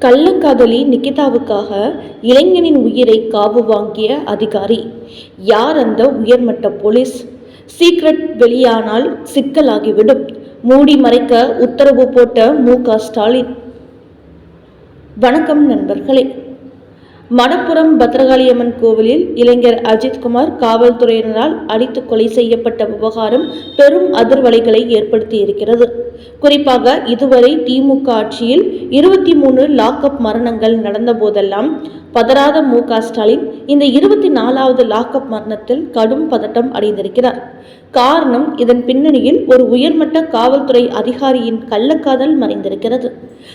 கள்ளக்காதலி நிகிதாவுக்காக இளைஞனின் உயிரை காவு வாங்கிய அதிகாரி. யார் அந்த உயர்மட்ட போலீஸ்? சீக்ரெட் வெளியானால் சிக்கலாகிவிடும். மூடி மறைக்க உத்தரவு போட்ட மு க ஸ்டாலின். வணக்கம் நண்பர்களே. மணப்புரம் பத்ரகாளியம்மன் கோவிலில் இளைஞர் அஜித்குமார் காவல்துறையினரால் அடித்து கொலை செய்யப்பட்ட விவகாரம் பெரும் அதிர்வலைகளை ஏற்படுத்தி இருக்கிறது குறிப்பாக இதுவரை திமுக ஆட்சியில் இருபத்தி மூணு லாக்அப் மரணங்கள் நடந்த போதெல்லாம் பதறாத மு க ஸ்டாலின் இந்த இருபத்தி நாலாவது லாக்அப் மரணத்தில் கடும் பதட்டம் அடைந்திருக்கிறார். காரணம் இதன் பின்னணியில் ஒரு உயர்மட்ட காவல்துறை அதிகாரியின் கள்ளக்காதல் மறைந்திருக்கிறது.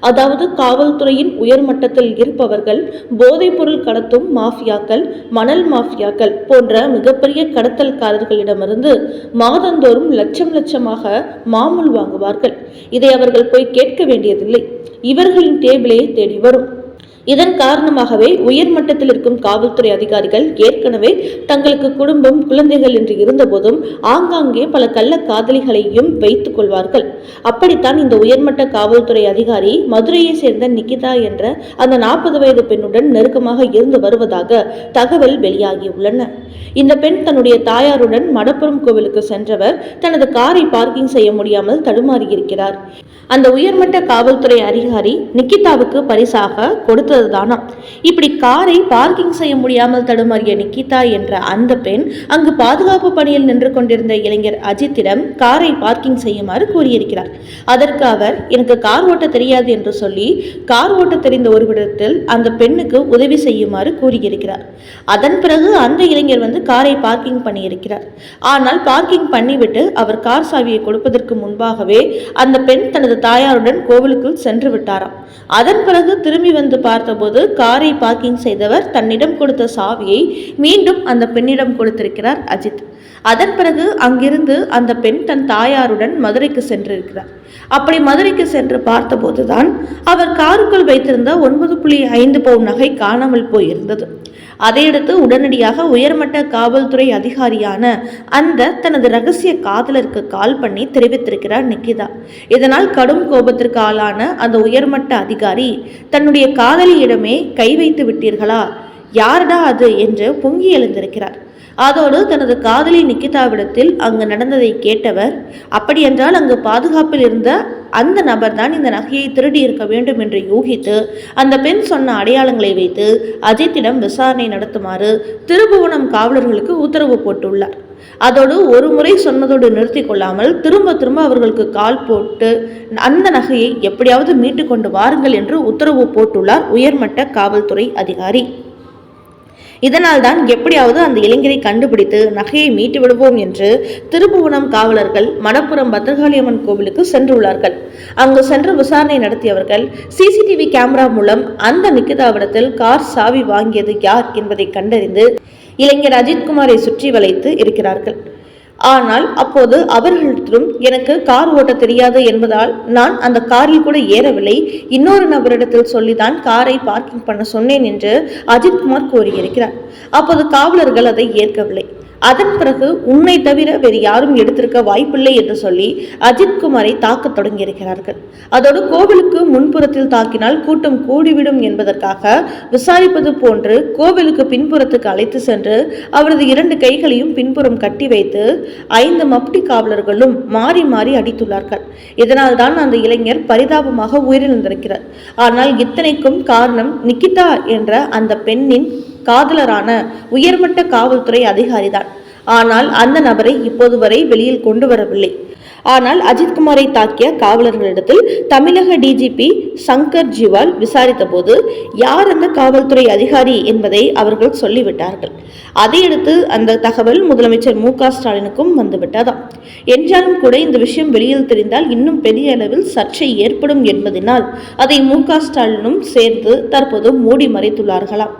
அதாவது காவல்துறையின் உயர்மட்டத்தில் இருப்பவர்கள் போதைப்பொருள் கடத்தும் மாஃபியாக்கள் மணல் மாஃபியாக்கள் போன்ற மிகப்பெரிய கடத்தல்காரர்களிடமிருந்து மாதந்தோறும் லட்சம் லட்சமாக மாமூல் வாங்குவார்கள். இதை அவர்கள் போய் கேட்க வேண்டியதில்லை. இவர்களின் டேபிளே தேடி வரும். இதன் காரணமாகவே உயர்மட்டத்தில் இருக்கும் காவல்துறை அதிகாரிகள் ஏற்கனவே தங்களுக்கு குடும்பம் குழந்தைகள் என்று இருந்தபோதும் ஆங்காங்கே பல கள்ள காதலிகளையும் வைத்துக் கொள்வார்கள். அப்படித்தான் இந்த உயர்மட்ட காவல்துறை அதிகாரி மதுரையை சேர்ந்த நிகிதா என்ற அந்த நாற்பது வயது பெண்ணுடன் நெருக்கமாக இருந்து வருவதாக தகவல் வெளியாகியுள்ளன. இந்த பெண் தன்னுடைய தாயாருடன் மடப்புறம் கோவிலுக்கு சென்றவர் தனது காரை பார்க்கிங் செய்ய முடியாமல் தடுமாறியிருக்கிறார். அந்த உயர்மட்ட காவல்துறை அதிகாரி நிக்கிதாவுக்கு பரிசாக கொடுத்து கொடுத்ததுதானாம் இப்படி காரை பார்க்கிங் செய்ய முடியாமல் தடுமாறிய நிக்கிதா என்ற அந்த பெண் அங்கு பாதுகாப்பு பணியில் நின்று கொண்டிருந்த இளைஞர் அஜித்திடம் காரை பார்க்கிங் செய்யுமாறு கூறியிருக்கிறார். அதற்கு அவர் எனக்கு கார் ஓட்ட தெரியாது என்று சொல்லி கார் ஓட்ட தெரிந்த ஒருவிடத்தில் அந்த பெண்ணுக்கு உதவி செய்யுமாறு கூறியிருக்கிறார். அதன் பிறகு அந்த இளைஞர் வந்து காரை பார்க்கிங் பண்ணியிருக்கிறார். ஆனால் பார்க்கிங் பண்ணிவிட்டு அவர் கார் சாவியை கொடுப்பதற்கு முன்பாகவே அந்த பெண் தனது தாயாருடன் கோவிலுக்குள் சென்று விட்டாராம். அதன் பிறகு திரும்பி வந்து பார்த்து பார்த்தபோது காரை பார்க்கிங் செய்தவர் தன்னிடம் கொடுத்த சாவியை மீண்டும் அந்த பெண்ணிடம் கொடுத்திருக்கிறார் அஜித். அதன் பிறகு அங்கிருந்து அந்த பெண் தன் தாயாருடன் மதுரைக்கு சென்றிருக்கிறார். அப்படி மதுரைக்கு சென்று பார்த்தபோதுதான் அவர் காருக்குள் வைத்திருந்த ஒன்பது புள்ளி ஐந்து பவுன் நகை காணாமல் போயிருந்தது. அதையடுத்து உடனடியாக உயர்மட்ட காவல்துறை அதிகாரியான அந்த தனது ரகசிய காதலருக்கு கால் பண்ணி தெரிவித்திருக்கிறார் நிக்கிதா. இதனால் கடும் கோபத்திற்கு ஆளான அந்த உயர்மட்ட அதிகாரி தன்னுடைய காதலியிடமே கை வைத்து விட்டீர்களா? யாரடா அது? என்று பொங்கி எழுந்திருக்கிறார். அதோடு தனது காதலி நிக்கிதாவிடத்தில் அங்கு நடந்ததை கேட்டவர் அப்படியென்றால் அங்கு பாதுகாப்பில் இருந்த அந்த நபர் தான் இந்த நகையை திருடி இருக்க வேண்டும் என்று யூகித்து அந்த பெண் சொன்ன அடையாளங்களை வைத்து அஜித்திடம் விசாரணை நடத்துமாறு திருபுவனம் காவலர்களுக்கு உத்தரவு போட்டுள்ளார். அதோடு ஒரு முறை சொன்னதோடு நிறுத்தி கொள்ளாமல் திரும்ப திரும்ப அவர்களுக்கு கால் போட்டு அந்த நகையை எப்படியாவது மீட்டு கொண்டு வாருங்கள் என்று உத்தரவு போட்டுள்ளார் உயர்மட்ட காவல்துறை அதிகாரி. இதனால் தான் எப்படியாவது அந்த இளைஞரை கண்டுபிடித்து நகையை மீட்டு விடுவோம் என்று திருப்புவனம் காவலர்கள் மணப்புரம் பத்திரகாளியம்மன் கோவிலுக்கு சென்றுள்ளார்கள். அங்கு சென்று விசாரணை நடத்தியவர்கள் சிசிடிவி கேமரா மூலம் அந்த நிக்கிதாவிடத்தில் கார் சாவி வாங்கியது யார் என்பதை கண்டறிந்து இளைஞர் அஜித்குமாரை சுற்றி வளைத்து இருக்கிறார்கள். ஆனால் அப்போது அவர்களிடத்திலும் எனக்கு கார் ஓட்ட தெரியாது என்பதால் நான் அந்த காரில் கூட ஏறவில்லை. இன்னொரு நபரிடத்தில் சொல்லிதான் காரை பார்க்கிங் பண்ண சொன்னேன் என்று அஜித்குமார் கூறியிருக்கிறார். அப்போது காவலர்கள் அதை ஏற்கவில்லை. அதன் பிறகு உன்னை தவிர வேறு யாரும் எடுத்திருக்க வாய்ப்பில்லை என்று சொல்லி அஜித்குமாரை தாக்கத் தொடங்கியிருக்கிறார்கள். அதோடு கோவிலுக்கு முன்புறத்தில் தாக்கினால் கூட்டம் கூடிவிடும் என்பதற்காக விசாரிப்பது போன்று கோவிலுக்கு பின்புறத்துக்கு அழைத்து சென்று அவரது இரண்டு கைகளையும் பின்புறம் கட்டி வைத்து ஐந்து மப்டி காவலர்களும் மாறி மாறி அடித்துள்ளார்கள். இதனால் தான் அந்த இளைஞர் பரிதாபமாக உயிரிழந்திருக்கிறார். ஆனால் இத்தனைக்கும் காரணம் நிக்கிதா என்ற அந்த பெண்ணின் காதலரான உயர்மட்ட காவல்துறை அதிகாரிதான். ஆனால் அந்த நபரை இப்போது வரை வெளியில் கொண்டு வரவில்லை. ஆனால் அஜித்குமாரை தாக்கிய காவலர்களிடத்தில் தமிழக டிஜிபி சங்கர் ஜிவால் விசாரித்தபோது யார் அந்த காவல்துறை அதிகாரி? என்பதை அவர்கள் சொல்லிவிட்டார்கள். அதையடுத்து அந்த தகவல் முதலமைச்சர் மு க ஸ்டாலினுக்கும் வந்துவிட்டதாம். என்றாலும் கூட இந்த விஷயம் வெளியில் தெரிந்தால் இன்னும் பெரிய அளவில் சர்ச்சை ஏற்படும் என்பதனால் அதை மு க ஸ்டாலினும் சேர்ந்து தற்போது மூடி மறைத்துள்ளார்களாம்.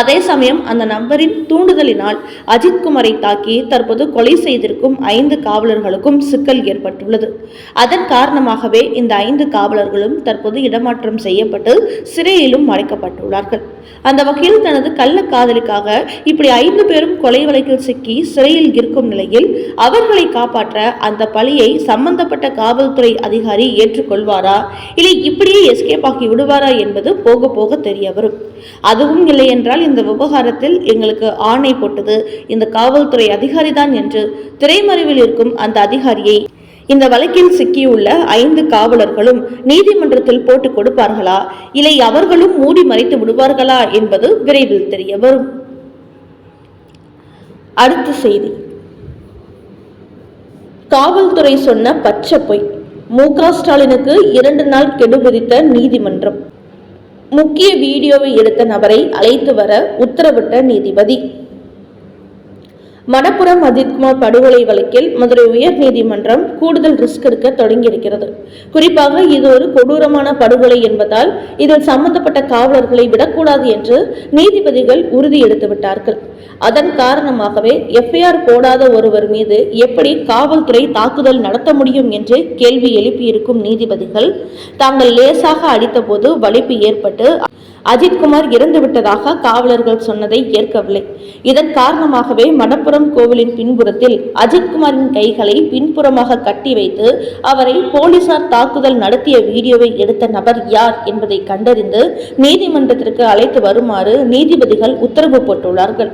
அதே சமயம் அந்த நபரின் தூண்டுதலினால் அஜித்குமாரை தாக்கி தற்போது கொலை செய்திருக்கும் ஐந்து காவலர்களுக்கும் சிக்கல் ஏற்பட்டுள்ளது. அதன் காரணமாகவே இந்த ஐந்து காவலர்களும் தற்போது இடமாற்றம் செய்யப்பட்டு சிறையிலும் அடைக்கப்பட்டுள்ளார்கள் அந்த வகையில் தனது கள்ள காதலிக்காக இப்படி ஐந்து பேரும் கொலை வழக்கில் சிக்கி சிறையில் இருக்கும் நிலையில் அவர்களை காப்பாற்ற அந்த பழியை சம்பந்தப்பட்ட காவல்துறை அதிகாரி ஏற்றுக்கொள்வாரா? இல்லை இப்படியே எஸ்கேப் ஆகி விடுவாரா என்பது போக போக தெரிய வரும் அதுவும் இல்லை என்றால் இந்த விவகாரத்தில் எங்களுக்கு ஆணை போட்டது. இந்த காவல்துறை அதிகாரிதான் என்று திரைமறைவில் இருக்கும் அந்த அதிகாரியை இந்த வழக்கில் சிக்கியுள்ள ஐந்து காவலர்களும் நீதிமன்றத்தில் போட்டு கொடுப்பார்களா? இல்லை அவர்களும் மூடி மறைத்து விடுவார்களா என்பது விரைவில் தெரிய வரும் அடுத்த செய்தி. காவல்துறை சொன்ன பச்சை பொய். மு க ஸ்டாலினுக்கு இரண்டு நாள் கெடுபிடித்த நீதிமன்றம். முக்கிய வீடியோவை எடுத்த நபரை அழைத்து வர உத்தரவிட்ட நீதிபதி. மணப்புரம் அஜித்குமார் படுகொலை வழக்கில் மதுரை உயர் நீதிமன்றம் கூடுதல் ரிஸ்க் எடுக்க தொடங்கியிருக்கிறது. குறிப்பாக இது ஒரு கொடூரமான படுகொலை என்பதால் இதில் சம்பந்தப்பட்ட காவலர்களை விடக்கூடாது என்று நீதிபதிகள் உறுதி எடுத்து விட்டார்கள் அதன் காரணமாகவே எஃப்ஐஆர் போடாத ஒருவர் மீது எப்படி காவல்துறை தாக்குதல் நடத்த முடியும் என்று கேள்வி எழுப்பியிருக்கும் நீதிபதிகள் தாங்கள் லேசாக அடித்தபோது வலிப்பு ஏற்பட்டு அஜித்குமார் இறந்துவிட்டதாக காவலர்கள் சொன்னதை ஏற்கவில்லை. இதன் காரணமாகவே மடப்புறம் கோவிலின் பின்புறத்தில் அஜித்குமாரின் கைகளை பின்புறமாக கட்டி வைத்து அவரை போலீசார் தாக்குதல் நடத்திய வீடியோவை எடுத்த நபர் யார் என்பதை கண்டறிந்து நீதிமன்றத்திற்கு அழைத்து வருமாறு நீதிபதிகள் உத்தரவு போட்டுள்ளார்கள்.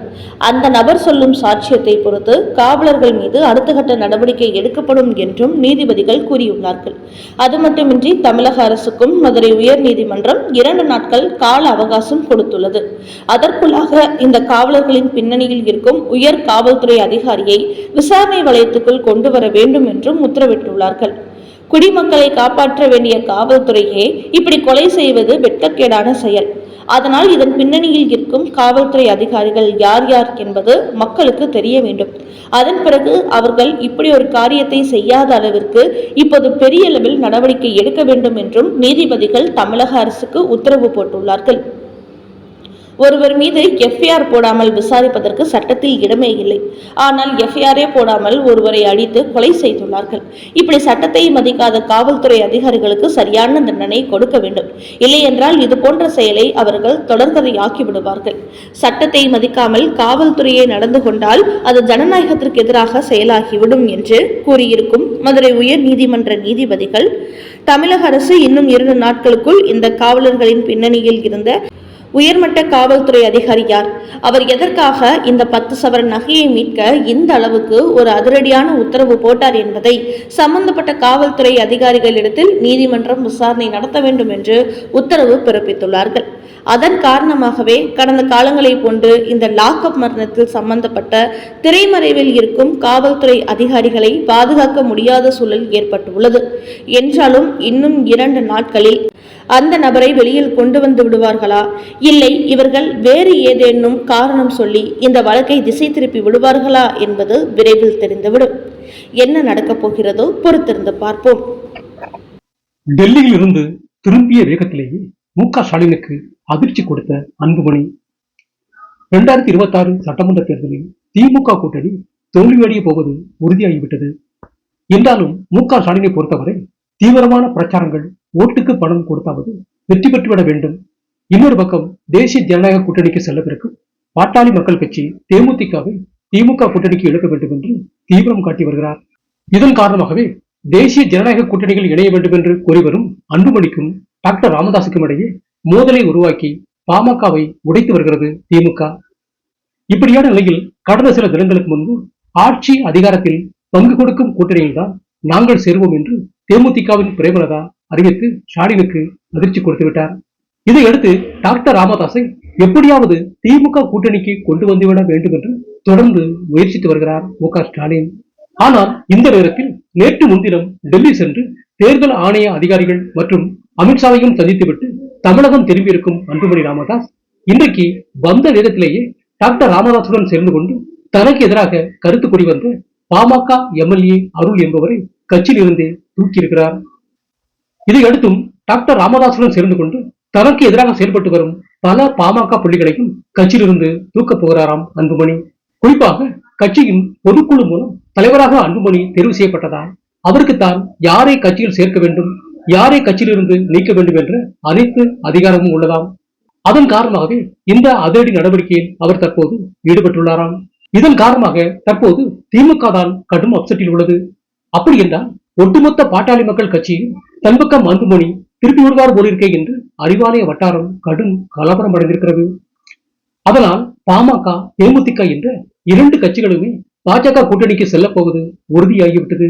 அந்த நபர் சொல்லும் சாட்சியத்தை பொறுத்து காவலர்கள் மீது அடுத்த கட்ட நடவடிக்கை எடுக்கப்படும் என்றும் நீதிபதிகள் கூறியுள்ளார்கள். அது மட்டுமின்றி தமிழக அரசுக்கும் மதுரை உயர்நீதிமன்றம் இரண்டு நாட்கள் கால அவகாசம் கொடுத்துள்ளது. அதற்குள்ளாக இந்த காவலர்களின் பின்னணியில் இருக்கும் உயர் காவல்துறை அதிகாரியை விசாரணை வலயத்துக்குள் கொண்டு வர வேண்டும் என்றும் உத்தரவிட்டுள்ளார்கள். குடிமக்களை காப்பாற்ற வேண்டிய காவல்துறையே இப்படி கொலை செய்வது வெட்கக்கேடான செயல். அதனால் இதன் பின்னணியில் இருக்கும் காவல்துறை அதிகாரிகள் யார் யார் என்பது மக்களுக்கு தெரிய வேண்டும். அதன் பிறகு அவர்கள் இப்படி ஒரு காரியத்தை செய்யாத அளவிற்கு இப்போது பெரிய அளவில் நடவடிக்கை எடுக்க வேண்டும் என்றும் நீதிபதிகள் தமிழக அரசுக்கு உத்தரவு போட்டுள்ளார்கள். ஒருவர் மீது எஃப்ஐஆர் போடாமல் விசாரிப்பதற்கு சட்டத்தில் இடமே இல்லை. ஆனால் எஃப்ஐஆரே போடாமல் ஒருவரை அடித்து கொலை செய்துள்ளார்கள். இப்படி சட்டத்தை மதிக்காத காவல்துறை அதிகாரிகளுக்கு சரியான தண்டனை கொடுக்க வேண்டும். இல்லையென்றால் இது போன்ற செயலை அவர்கள் தொடர்கதையாக்கி விடுவார்கள். சட்டத்தை மதிக்காமல் காவல்துறையை நடந்து கொண்டால் அது ஜனநாயகத்திற்கு எதிராக செயலாகிவிடும் என்று கூறியிருக்கும் மதுரை உயர் நீதிமன்ற நீதிபதிகள். தமிழக அரசு இன்னும் இரண்டு நாட்களுக்குள் இந்த காவலர்களின் பின்னணியில் இருந்த உயர்மட்ட காவல்துறை அதிகாரி யார்? அவர் எதற்காக இந்த பத்து சவர நகையை மீட்க இந்த அளவுக்கு ஒரு அதிரடியான உத்தரவு போட்டார் என்பதை சம்பந்தப்பட்ட காவல்துறை அதிகாரிகளிடத்தில் நீதிமன்றம் விசாரணை நடத்த வேண்டும் என்று உத்தரவு பிறப்பித்துள்ளார்கள். அதன் காரணமாகவே கடந்த காலங்களைப் போன்று இந்த லாக்அப் மரணத்தில் சம்பந்தப்பட்ட திரைமறைவில் இருக்கும் காவல்துறை அதிகாரிகளை பாதுகாக்க முடியாத சூழல் ஏற்பட்டுள்ளது. என்றாலும் இன்னும் இரண்டு நாட்களில் அந்த நபரை வெளியில் கொண்டு வந்து விடுவார்களா? இல்லை இவர்கள் வேறு ஏதேனும் காரணம் சொல்லி இந்த வழக்கை திசை திருப்பி விடுவார்களா என்பது விரைவில் தெரிந்துவிடும். என்ன நடக்கப் போகிறதோ பொறுத்திருந்து பார்ப்போம். டெல்லியில் இருந்து திரும்பிய வேகத்திலேயே மு க ஸ்டாலினுக்கு அதிர்ச்சி கொடுத்த அன்புமணி. இரண்டாயிரத்தி இருபத்தி ஆறு சட்டமன்ற தேர்தலில் திமுக கூட்டணி தோல்வியடைய போவது உறுதியாகிவிட்டது. என்றாலும் மு க ஸ்டாலினை பொறுத்தவரை தீவிரமான பிரச்சாரங்கள் ஓட்டுக்கு பணம் கொடுத்தாவது வெற்றி பெற்றுவிட வேண்டும். இன்னொரு பக்கம் தேசிய ஜனநாயக கூட்டணிக்கு செல்ல பிறகு பாட்டாளி மக்கள் கட்சி தேமுதிகவை திமுக கூட்டணிக்கு இழுக்க வேண்டும் என்று தீவிரம் காட்டி வருகிறார். இதன் காரணமாகவே தேசிய ஜனநாயக கூட்டணிகள் இணைய வேண்டும் என்று கூறி வரும் அன்புமணிக்கும் டாக்டர் ராமதாசுக்கும் இடையே மோதலை உருவாக்கி பாமகவை உடைத்து வருகிறது திமுக. இப்படியான நிலையில் கடந்த சில தினங்களுக்கு முன்பு ஆட்சி அதிகாரத்தில் பங்கு கொடுக்கும் கூட்டணியில்தான் நாங்கள் சேருவோம் என்று தேமுதிகவின் பிரேமலதா அறிவித்து ஸ்டாலினுக்கு அதிர்ச்சி கொடுத்து விட்டார். இதையடுத்து டாக்டர் ராமதாஸை எப்படியாவது திமுக கூட்டணிக்கு கொண்டு வந்துவிட வேண்டும் என்று தொடர்ந்து முயற்சித்து வருகிறார் மு ஸ்டாலின். ஆனால் இந்த நேரத்தில் நேற்று முன்தினம் டெல்லி சென்று தேர்தல் ஆணைய அதிகாரிகள் மற்றும் அமித்ஷாவையும் சந்தித்துவிட்டு தமிழகம் திரும்பியிருக்கும் அன்புமணி ராமதாஸ் இன்றைக்கு வந்த வேகத்திலேயே டாக்டர் ராமதாசுடன் சேர்ந்து கொண்டு தனக்கு எதிராக கருத்து கொடி வந்த பாமக எம்எல்ஏ அருள் என்பவரை கட்சியிலிருந்தே இருந்தே தூக்கியிருக்கிறார். இதையடுத்தும் டாக்டர் ராமதாசுடன் சேர்ந்து கொண்டு தனக்கு எதிராக செயல்பட்டு வரும் பல பாமக புள்ளிகளையும் கட்சியிலிருந்து தூக்கப் போகிறாராம் அன்புமணி. குறிப்பாக கட்சியின் பொதுக்குழு மூலம் தலைவராக அன்புமணி தெரிவு செய்யப்பட்டதால் அவருக்கு தான் யாரை கட்சியில் சேர்க்க வேண்டும் யாரை கட்சியிலிருந்து நீக்க வேண்டும் என்ற அனைத்து அதிகாரமும் உள்ளதாம். அதன் காரணமாகவே இந்த அதிரடி நடவடிக்கையில் அவர் தற்போது ஈடுபட்டுள்ளாராம். இதன் காரணமாக தற்போது திமுக தான் கடும் அப்செட்டில் உள்ளது. அப்படி என்றால் ஒட்டுமொத்த பாட்டாளி மக்கள் கட்சியில் தன்பக்கம் அன்புமணி திருப்பி விடுவார் போலிருக்கே என்று அறிவாலய வட்டாரம் கடும் கலவரம் அடைந்திருக்கிறது. அதனால் பாமக தேமுதிக என்ற இரண்டு கட்சிகளுமே பாஜக கூட்டணிக்கு செல்லப் போவது உறுதியாகிவிட்டது.